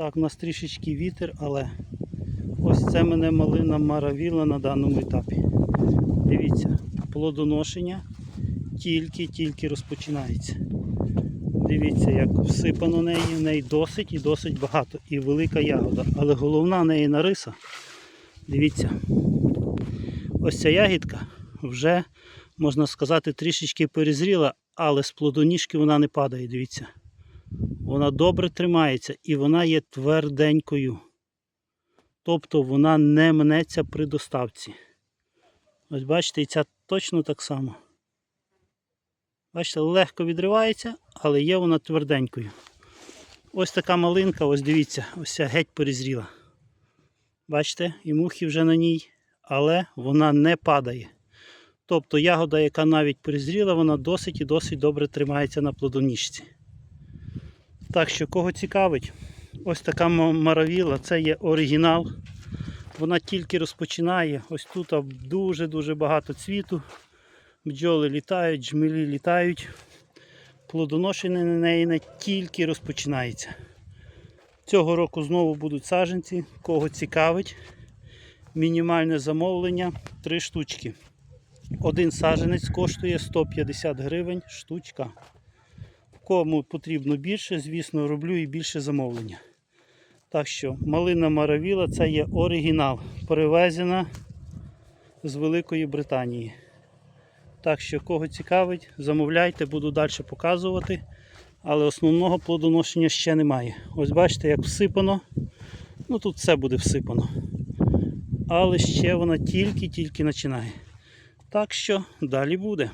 Так, у нас трішечки вітер, але ось це мене малина маравіла на даному етапі. Дивіться, плодоношення тільки-тільки розпочинається. Дивіться, як всипано неї, в неї досить і досить багато. І велика ягода. Але головна неї нариса. Дивіться. Ось ця ягідка вже, можна сказати, трішечки перезріла, але з плодоніжки вона не падає, дивіться. Вона добре тримається і вона є тверденькою. Тобто вона не мнеться при доставці. Ось бачите, і ця точно так само. Бачите, легко відривається, але є вона тверденькою. Ось така малинка, ось дивіться, ось ця геть перезріла. Бачите, і мухи вже на ній, але вона не падає. Тобто ягода, яка навіть перезріла, вона досить і досить добре тримається на плодоніжці. Так що, кого цікавить, ось така маравіла, це є оригінал. Вона тільки розпочинає. Ось тут дуже-дуже багато цвіту. Бджоли літають, джмелі літають. Плодоношення на неї не тільки розпочинається. Цього року знову будуть саджанці. Кого цікавить, мінімальне замовлення 3 штучки. Один саджанець коштує 150 гривень штучка. Кому потрібно більше, звісно, роблю і більше замовлення. Так що малина Маравіла це є оригінал, перевезена з Великої Британії. Так що, кого цікавить, замовляйте, буду далі показувати. Але основного плодоношення ще немає. Ось бачите, як всипано. Ну тут все буде всипано. Але ще вона тільки-тільки починає. Так що далі буде.